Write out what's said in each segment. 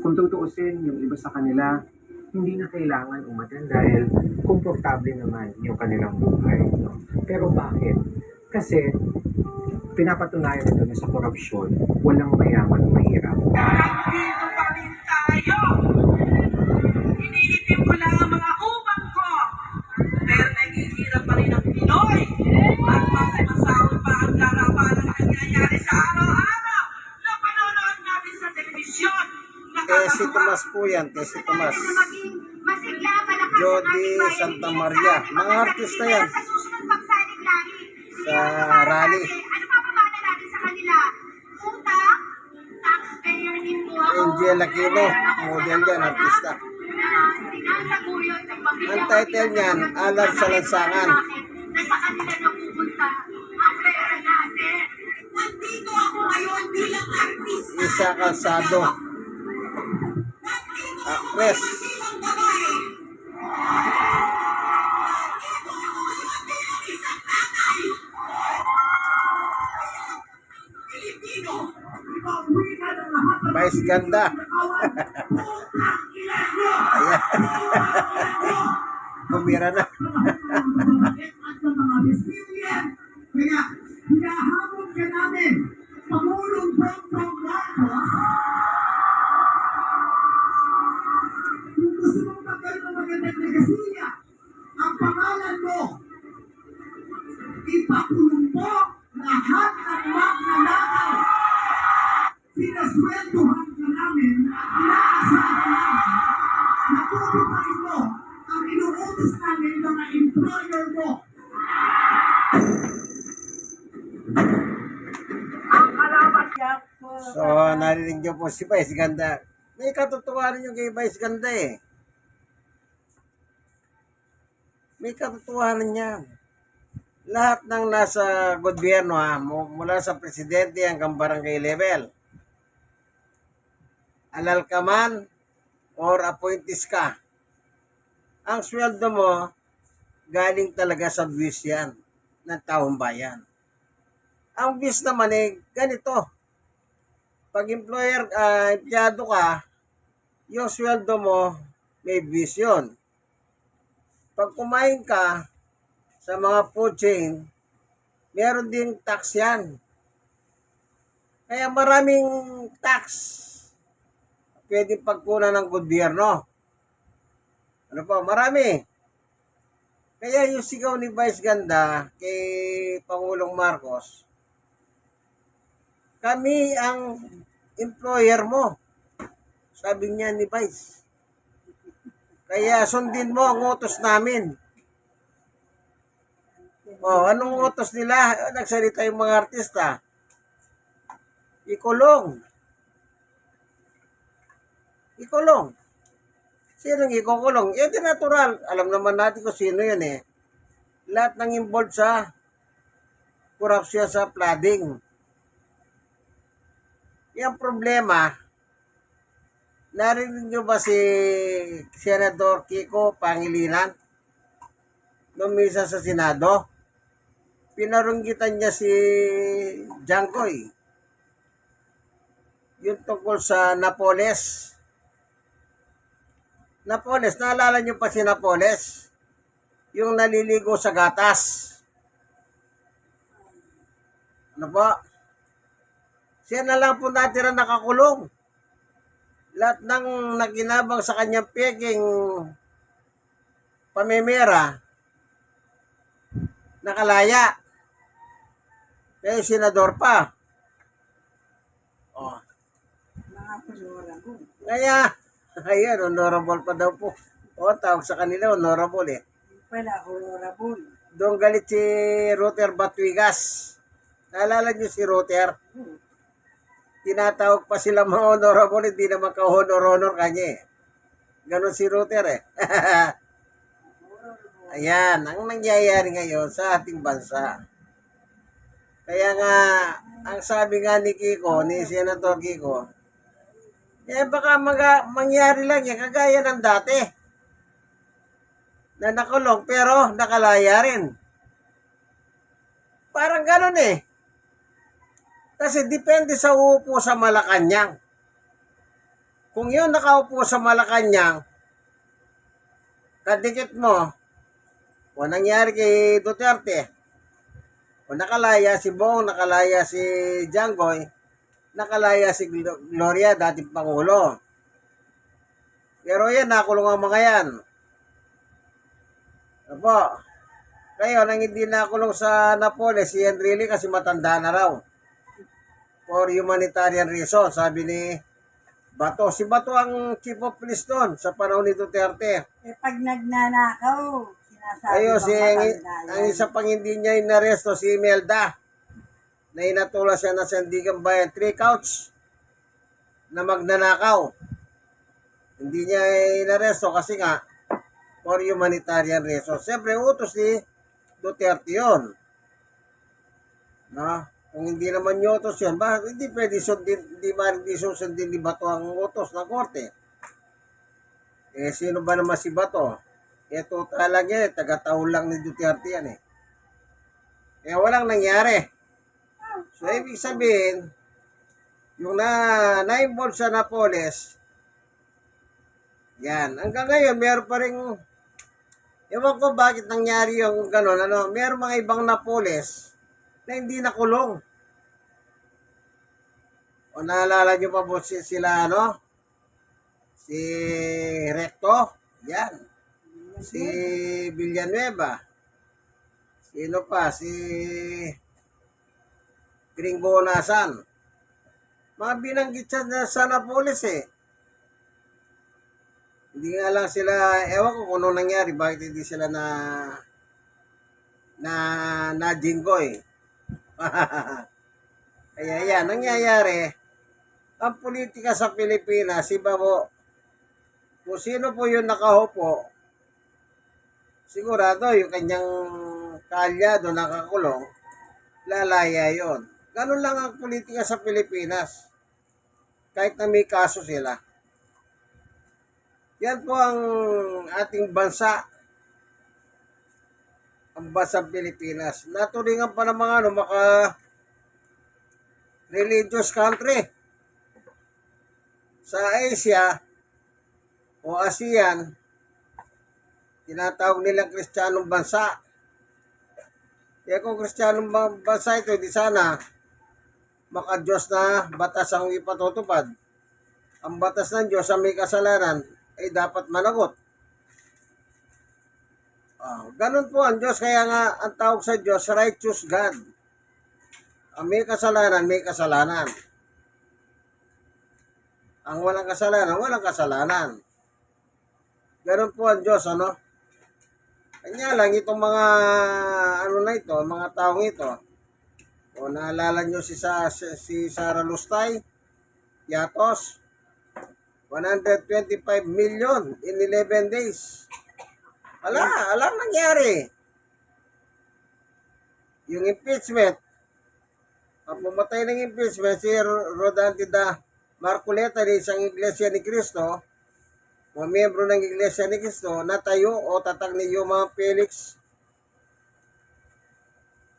kung tutuusin yung iba sa kanila, hindi na kailangan umaten dahil komportable naman yung kanilang buhay. No? Pero bakit? Kasi pinapatunayan nito na sa korupsyon, walang mayaman mahirap. Rin tayo. Iniitim ko mga upang ko. Pero naghihirap pa rin ang Pinoy. At mas masahol pa ang karapalan na Tesi Tomas po yan, Tesi Tomas. Jody. Santa Maria. ating Mga artista yan. Sa Ano rally. Ano papamana natin sa kanila? Utang, taxpayer info ako. Angel Aquino, model yan, artista. Ang title niyan, Alam sa Lansangan. Na sa kanila napupunta ang pera natin. Nandito ako ngayon bilang artista. Isa Calzado. Actress. Vice ganda. Ayan. Kumira na. Po si Vice Ganda. May katotohanan yung kay Vice Ganda eh. May katotohanan niya. Lahat ng nasa gobyerno ha, mu- mula sa presidente hanggang barangay level. Alal ka man or appointees ka. Ang sweldo mo, galing talaga sa buwis yan ng taong bayan. Ang buwis naman eh, ganito pag employer, ah, empleyado ka, yung sweldo mo, may buwis yun. Pag kumain ka sa mga food chain, meron ding tax yan. Kaya maraming tax pwede pagkunan ng gobyerno. Ano po, marami. Kaya yung sigaw ni Vice Ganda kay Pangulong Marcos, kami ang employer mo. Sabi niya ni Vice. Kaya sundin mo ang utos namin. Oh, anong utos nila? Nagsalita yung mga artista. Ikulong. Ikulong. Sinong ikukulong? Yan din natural. Alam naman natin kung sino yun eh. Lahat ng involved sa korupsyon sa flooding. Yung problema, narinig nyo ba si Senador Kiko Pangilinan? Nung misa sa Senado? Pinarunggitan niya si Jangkoy. Yung tungkol sa Napoles. Napoles, naalala nyo pa si Napoles? Yung naliligo sa gatas. Ano po? Siya na lang po natira nakakulong. Lahat ng naginabang sa kanyang peking pamemera, nakalaya. Kaya senador pa. Oh. Kaya, ayan, honorable pa daw po. O, tawag sa kanila, honorable eh. Wala, honorable. Doon galit si Ruter Batwigas. Naalala niyo si Ruter? Tinatawag pa sila mga honorable, hindi naman ka-honor-honor kanya eh. Ganon si Ruter eh. Ayan, ang nangyayari ngayon sa ating bansa. Kaya nga, ang sabi nga ni Kiko, ni Senator Kiko, eh baka maga, mangyari lang yan, kagaya ng dati. Na nakulong, pero nakalaya rin. Parang ganon eh. Kasi depende sa upo sa Malacanang. kung yun nakaupo sa Malacanang, kadikit mo, o nangyari kay Duterte, o nakalaya si Bong, nakalaya si Janggoy, nakalaya si Glo- Gloria, dating Pangulo. Pero yan, nakulong ang mga yan. Opo. Ngayon, ang hindi nakulong sa Napoles, si Enrile kasi matanda na raw. For humanitarian reason, sabi ni Bato. Si Bato ang chief of police doon sa panahon ni Duterte. Eh, pag nagnanakaw, sinasabi Ayun, si, ang, ang isa pang hindi niya inaresto, si Imelda. Na inatula siya ng Sandigan Bayan. Three counts na magnanakaw. Hindi niya inaresto kasi nga for humanitarian reason. Siyempre, utos ni Duterte yun. No? Kung hindi naman yung utos yun, ba, hindi pwede sundin, hindi man hindi susundin ni Bato ang utos ng korte. Eh, sino ba naman si Bato? Eh, total lang yan, eh. taga-taon lang ni Duterte yan eh. Kaya walang nangyari. So, ibig sabihin, yung na, na-involve sa Napoles, yan. Hanggang ngayon, meron pa rin, ewan ko bakit nangyari yung gano'n, ano, meron mga ibang Napoles na hindi nakulong. O naalala nyo pa po si- sila, ano? Si Recto, yan. Si Villanueva. Sino pa? Si Gringo Nasan. Mga binanggit siya na sa Napoles eh. Hindi nga lang sila, ewan ko kung ano nangyari, bakit hindi sila na na na jinggoy. Kaya yan, nangyayari, ang politika sa Pilipinas, iba po, kung sino po yung nakahupo, sigurado yung kanyang kalyado nakakulong, lalaya yon. Ganun lang ang politika sa Pilipinas. Kahit na may kaso sila. Yan po ang ating bansa. Ang bansang Pilipinas. Naturingan pa ng mga ano, maka religious country. Sa Asia o ASEAN, tinatawag nilang kristyanong bansa. Kaya kung kristyanong ba- bansa ito, di sana maka-Diyos na batas ang ipatutupad. Ang batas ng Diyos ang may kasalanan ay dapat managot. Ah, ganun po ang Diyos. Kaya nga, ang tawag sa Diyos, righteous God. Ang may kasalanan, may kasalanan. Ang walang kasalanan, walang kasalanan. Ganun po ang Diyos, ano? Kanya lang, itong mga, ano na ito, mga taong ito, o naalala nyo si, Sa, si, si Sara Lustay, Yatos, 125 million in 11 days. Ala, alam nangyari. Yung impeachment, ang pumatay ng impeachment, si Ro- Rodante da Marculeta ng isang iglesia ni Cristo, mga miyembro ng iglesia ni Cristo, natayo o tatag ni Yuma Felix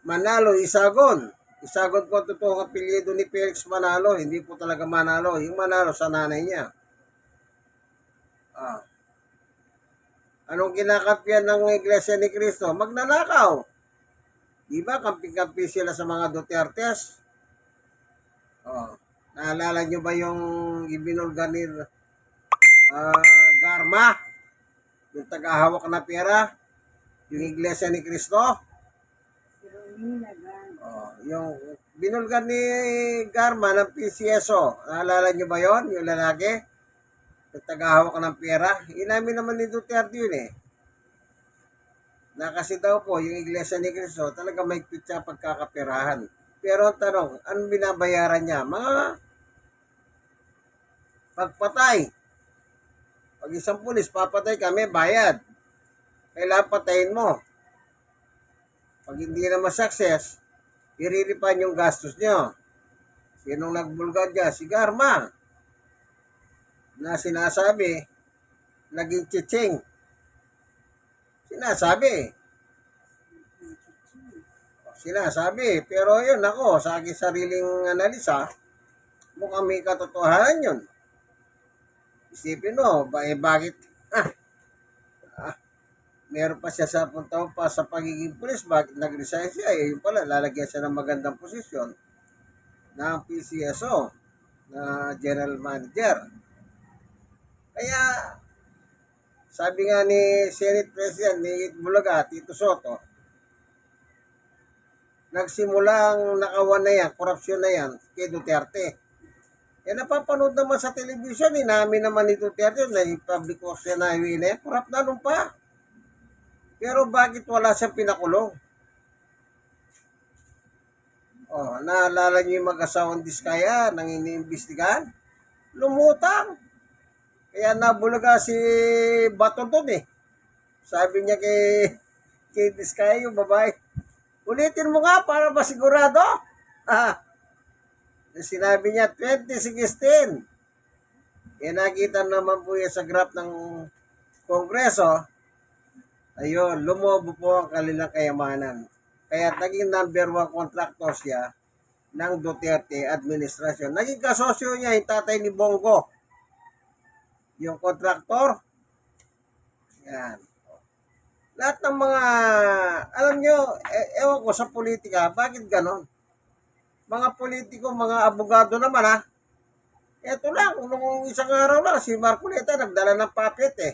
Manalo Isagon. Isagon po ang totoong apelyido ni Felix Manalo, hindi po talaga Manalo. Yung Manalo sa nanay niya. Ah. Anong kinakampiyan ng Iglesia ni Cristo? Magnanakaw. Di ba? Kamping-kampi sila sa mga Dutertes. Oh. Naalala nyo ba yung ibinulga ni ah, Garma? Yung tagahawak na pera? Yung Iglesia ni gan. Oh, yung binulga ni Garma ng PCSO. Naalala nyo ba yon Yung lalaki? Yung tagahawak ng pera. Inamin naman ni Duterte yun eh. Na kasi daw po, yung Iglesia ni Cristo, talaga may pitsa pagkakapirahan. Pero ang tanong, anong binabayaran niya? Mga pagpatay. Pag isang pulis, papatay kami, bayad. Kailangan patayin mo. Pag hindi naman success, iriripan yung gastos nyo. Sinong nagbulgad dyan? Si Garma. Na sinasabi, naging chiching. Sinasabi. Sinasabi. Pero yun, ako, sa aking sariling analisa, mukhang may katotohanan yun. Isipin mo, ba, eh, bakit, ah, ah, meron pa siya sa taon pa sa pagiging pulis, bakit nag-resign siya? Eh, yun pala, lalagyan siya ng magandang posisyon ng PCSO na general manager. Kaya, sabi nga ni Senate President ni Bulaga, Tito Soto, nagsimulang nakawan na yan, korupsyon na yan kay Duterte. Eh, napapanood naman sa television, eh, naman ni Duterte na yung public works na highway na yan, na nung pa. Pero bakit wala siyang pinakulong? Oh, naalala niyo yung mag-asawang diskaya nang iniimbestigahan? Lumutang. Kaya nabulaga si Bato doon eh. Sabi niya kay, kay Diskaya yung babae, ulitin mo nga para masigurado. Ah, sinabi niya 2016. Eh nakita naman po yan sa graph ng Kongreso. Ayun, lumobo po ang kanilang kayamanan. Kaya naging number one contractor siya ng Duterte administration. Naging kasosyo niya yung tatay ni Bongo. Yung contractor. Yan. Lahat ng mga, alam nyo, e- ewan ko sa politika, bakit ganon? Mga politiko, mga abogado naman ha. Ito lang, nung isang araw lang, si Marcoleta nagdala ng puppet eh.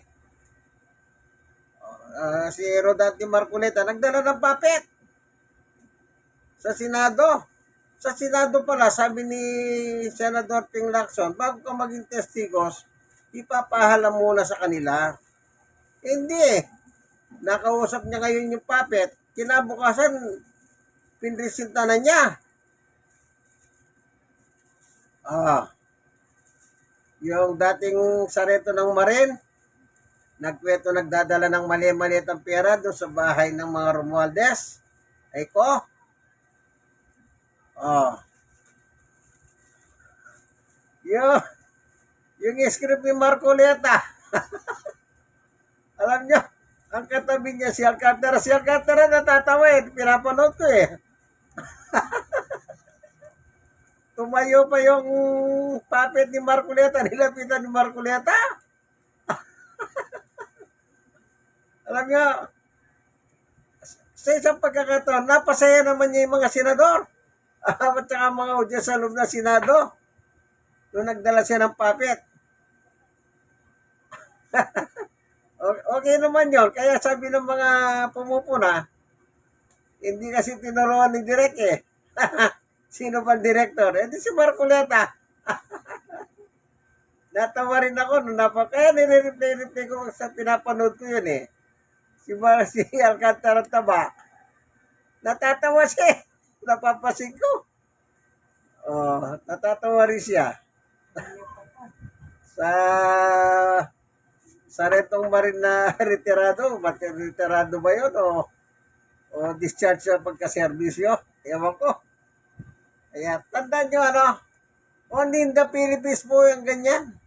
Ah, si Rodante Marcoleta nagdala ng puppet sa Senado. Sa Senado pala, sabi ni Senador Ping Lacson, bago ka maging testigos, ipapahala muna sa kanila. Hindi eh. Nakausap niya ngayon yung puppet, kinabukasan, pinresinta na niya. Ah. Yung dating sareto ng Marin, nagkwento nagdadala ng mali-maliit ang pera doon sa bahay ng mga Romualdez. Ay ko. Oh. Yung, yung script ni Marcoleta. Alam nyo, ang katabi niya si Alcantara. Si Alcantara natatawa eh. Pinapanood ko eh. Tumayo pa yung puppet ni Marcoleta. Nilapitan ni Marcoleta. Alam nyo, sa isang pagkakataon, napasaya naman niya yung mga senador. At saka mga audience sa loob ng Senado. Doon nagdala siya ng puppet. Okay naman yon Kaya sabi ng mga pumupuna, hindi kasi tinuruan ni Direk eh. Sino ba director? Eh di si Marcoleta. Natawa rin ako nung napa. Kaya nire-replay-replay ko sa pinapanood ko yun eh. Si, Mar si Alcantara Taba. Natatawa siya eh. Napapasig ko. Oh, natatawa rin siya. Sa sa retong marin na retirado, retirado ba yun o, o discharge sa pagkaserbisyo? Ewan ko. Kaya tandaan nyo ano, only in the Philippines po yung ganyan.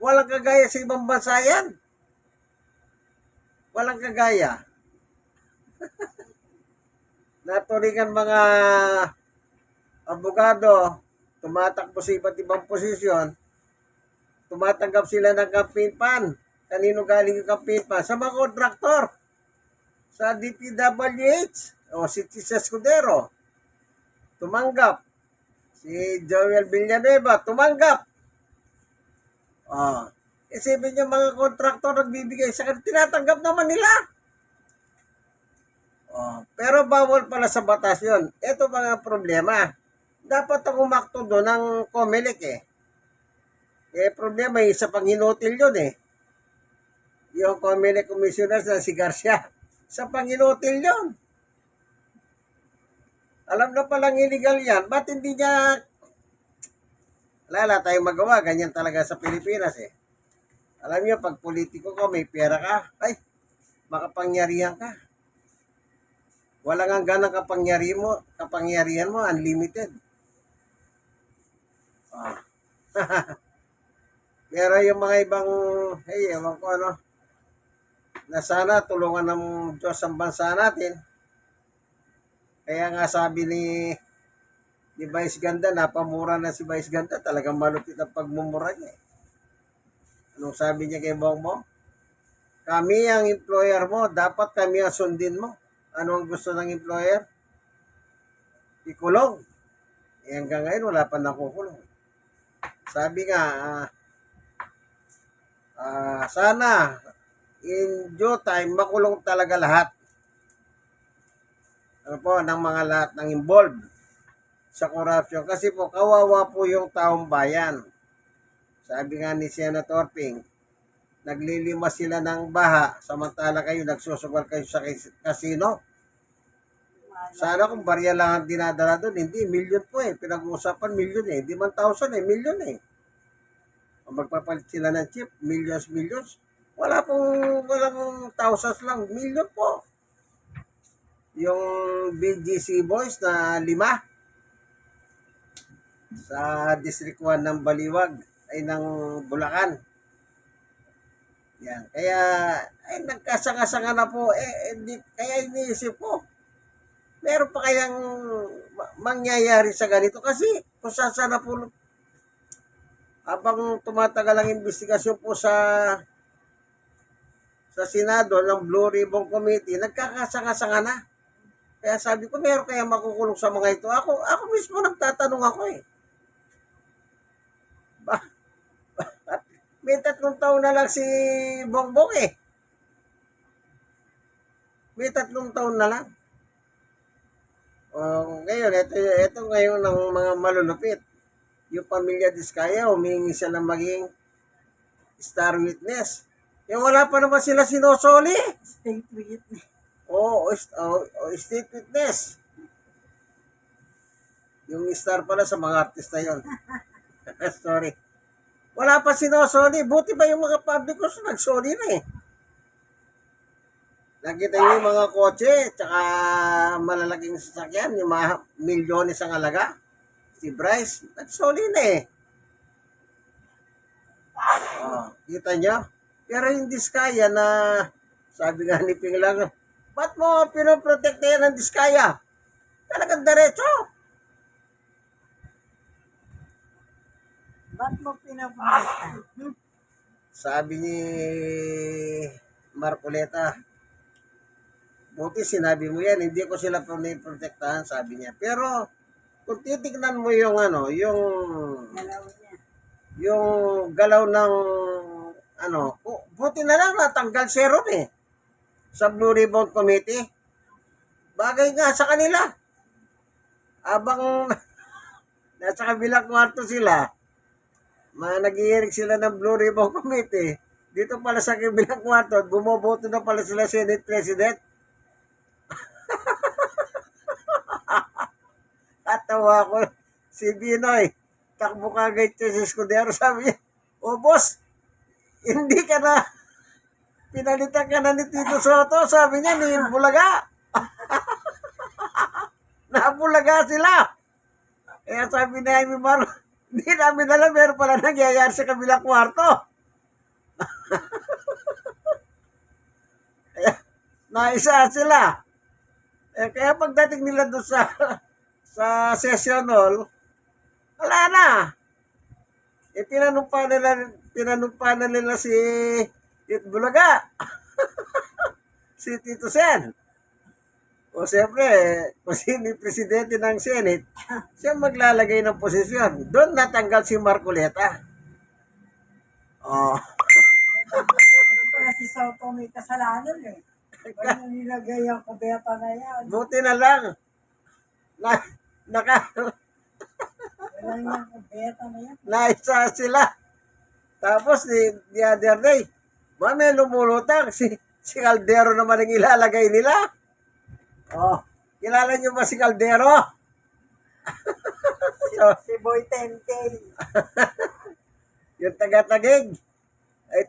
Walang kagaya sa ibang bansa yan. Walang kagaya. Naturingan mga abogado, tumatakbo sa iba't ibang posisyon, tumatanggap sila ng campaign pan. Kanino galing yung campaign pan? Sa mga kontraktor. Sa DPWH o si Chis Escudero. Tumanggap. Si Joel Villanueva, tumanggap. Ah, isipin niyo mga kontraktor nagbibigay sa kanila, tinatanggap naman nila. Oh, pero bawal pala sa batas yun. Ito mga problema. Dapat ang umakto doon ng COMELEC eh. Eh, problema, isa pang hinutil yun eh. Yung COMELEC commissioner na si Garcia. Sa pang hinutil yun. Alam na palang illegal yan. Ba't hindi niya... Wala tayong magawa. Ganyan talaga sa Pilipinas eh. Alam niyo, pag politiko ko, may pera ka, ay, makapangyarihan ka. Walang hanggan ang kapangyarihan mo, kapangyarihan mo, unlimited. Ah. Pero yung mga ibang, hey, ewan ko ano, na sana tulungan ng Diyos ang bansa natin. Kaya nga sabi ni ni Vice Ganda, napamura na si Vice Ganda, talagang malupit ang pagmumura niya. eh. Nung sabi niya kay Bongbong, kami ang employer mo, dapat kami ang sundin mo. Ano ang gusto ng employer? Ikulong. Eh, hanggang ngayon, wala pa nakukulong. Sabi nga, ah, ah, sana in due time, makulong talaga lahat. Ano po, ng mga lahat ng involved sa corruption. Kasi po, kawawa po yung taong bayan. Sabi nga ni Senator Ping, naglilimas sila ng baha, samantala kayo nagsusugal kayo sa kas- kasino. Sana kung barya lang ang dinadala doon, hindi, million po eh. Pinag-uusapan million eh. Hindi man thousand eh, million eh. Kung magpapalit sila ng chip, millions, millions. Wala pong, walang thousands lang, million po. Yung BGC boys na lima sa District 1 ng Baliwag ay ng Bulacan. Yan. Kaya, ay, nagkasanga-sanga na po. Eh, hindi, kaya iniisip ko, meron pa kayang ma- mangyayari sa ganito kasi kung saan sana po habang tumatagal ang investigasyon po sa sa Senado ng Blue Ribbon Committee, nagkakasanga-sanga na. Kaya sabi ko, meron kaya makukulong sa mga ito. Ako, ako mismo nagtatanong ako eh. Ba, at may tatlong taon na lang si Bongbong eh. May tatlong taon na lang. Oh, ngayon, ito, ito ngayon ng mga malulupit. Yung pamilya Diskaya, humingi siya ng maging star witness. Eh, wala pa naman sila sinosoli. State witness. Oo, oh, oh, oh, state witness. Yung star pala sa mga artista yon. Sorry. Wala pa sinosoli. Buti ba yung mga publicos nagsoli na eh. Nakita niyo yung mga kotse, tsaka malalaking sasakyan, yung mga milyones ang alaga. Si Bryce, nagsoli na eh. Oh, kita niyo? Pero yung Diskaya na, sabi nga ni Pinglang, ba't mo pinoprotektahan ng Diskaya? Talagang diretso. Ba't mo pinapunta? Sabi ni Marcoleta, buti sinabi mo yan, hindi ko sila pinoprotektahan, sabi niya. Pero, kung titignan mo yung ano, yung Galaw niya. yung galaw ng ano, bu- buti na lang natanggal si Ron eh sa Blue Ribbon Committee. Bagay nga sa kanila. Abang nasa kabilang kwarto sila, mga nag sila ng Blue Ribbon Committee, dito pala sa kabilang kwarto, bumoboto na pala sila Senate President. Katawa ko, si Binoy, takbo ka agad siya sa Escudero, sabi niya, o boss, hindi ka na, pinalitan ka na ni Tito Soto, sabi niya, ni Bulaga. Nabulaga sila. Kaya sabi ni Amy Mar, hindi namin alam, meron pala nangyayari sa kabilang kwarto. kaya, naisa sila. Eh, kaya pagdating nila doon sa sa session hall, wala na. Eh, pinanumpa nila, pinanumpa na nila si Tit Bulaga. si Tito Sen. O siyempre, kung sino presidente ng Senate, siya maglalagay ng posisyon. Doon natanggal si Marcoleta. Oh. Ito pala si Soto may kasalanan eh. Wala nilagay ang kubeta na yan. Buti na lang. Na, naka, Wala niyang kubeta na yan. naisa sila. Tapos, the, the other day, may lumulutang, si, si Caldero naman ang ilalagay nila. Oh, kilala niyo ba si Caldero? so, Si Boy 10K. yung taga-tagig.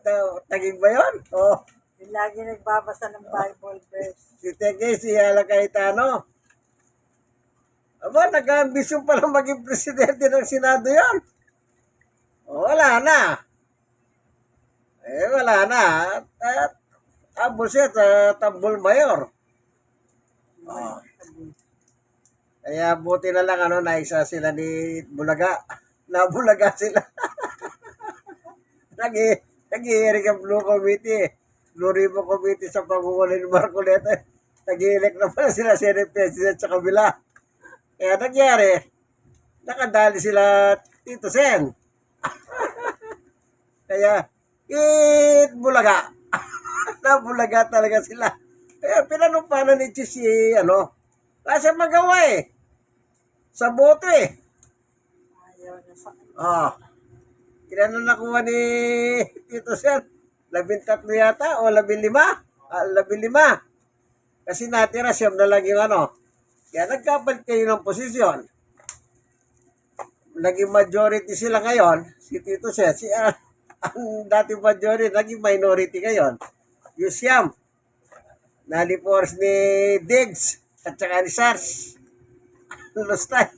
Ta- tagig ba yun? Oh, Lagi nagbabasa ng Bible verse. si Tege, si Ala Cayetano. Aba, nag-ambisyon pala maging presidente ng Senado yan. O, wala na. Eh, wala na. At, at abo siya sa Tambol Mayor. Oh. Kaya buti na lang ano, naisa sila ni Bulaga. Nabulaga sila. Nagi, Nag-i-hearing ang Blue Committee. Blue Ribbon Committee sa pangungulay ni Marcoleta. Nag-i-elect na pala sila Senate President sa kabila. Kaya nangyari, nakadali sila Tito Sen. Kaya, it bulaga. Nabulaga talaga sila. Kaya pinanumpanan ni Chi si, ano, kasi magawa eh. Sa boto eh. Ayaw na sa Oh. Kailan na nakuha ni Tito Sen? Labing tatlo yata o labing lima? Ah, labing lima. Kasi natira siyam na lang yung ano. Kaya nagkapalit kayo ng posisyon. Naging majority sila ngayon, si Tito Sen. Si, ah, ang dating majority, naging minority ngayon. Yung siyam. Nalipors ni Diggs at saka ni Sars. Lustay.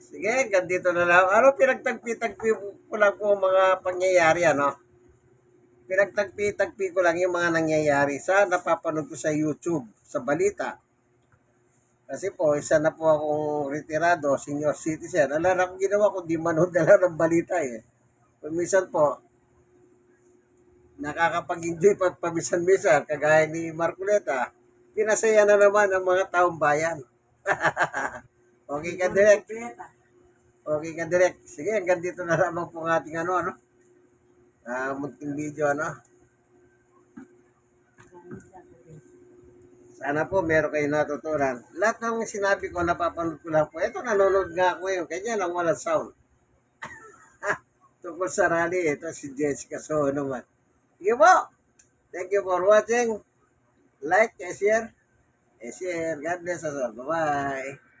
Sige, hanggang dito na lang. Ano, pinagtagpi-tagpi ko lang po mga pangyayari, ano? Pinagtagpi-tagpi ko lang yung mga nangyayari sa napapanood ko sa YouTube, sa balita. Kasi po, isa na po akong retirado, senior citizen. Ala na akong ginawa kundi manood na lang ng balita eh. Kung minsan po, nakakapag-enjoy pag pamisan-misan, kagaya ni Marculeta, pinasaya na naman ang mga taong bayan. okay ka, Direk? Beta. Okay ka, direct. Sige, hanggang dito na lamang po ang ating ano, ano? Ah, munting video, ano? Sana po meron kayo natutunan. Lahat ng sinabi ko, napapanood ko lang po. Ito, nanonood nga ako ngayon. Kanya lang walang sound. Tungkol sa rally, ito si Jessica So naman. Sige po. Thank you for watching. Like, share, share. God bless us all. Bye-bye.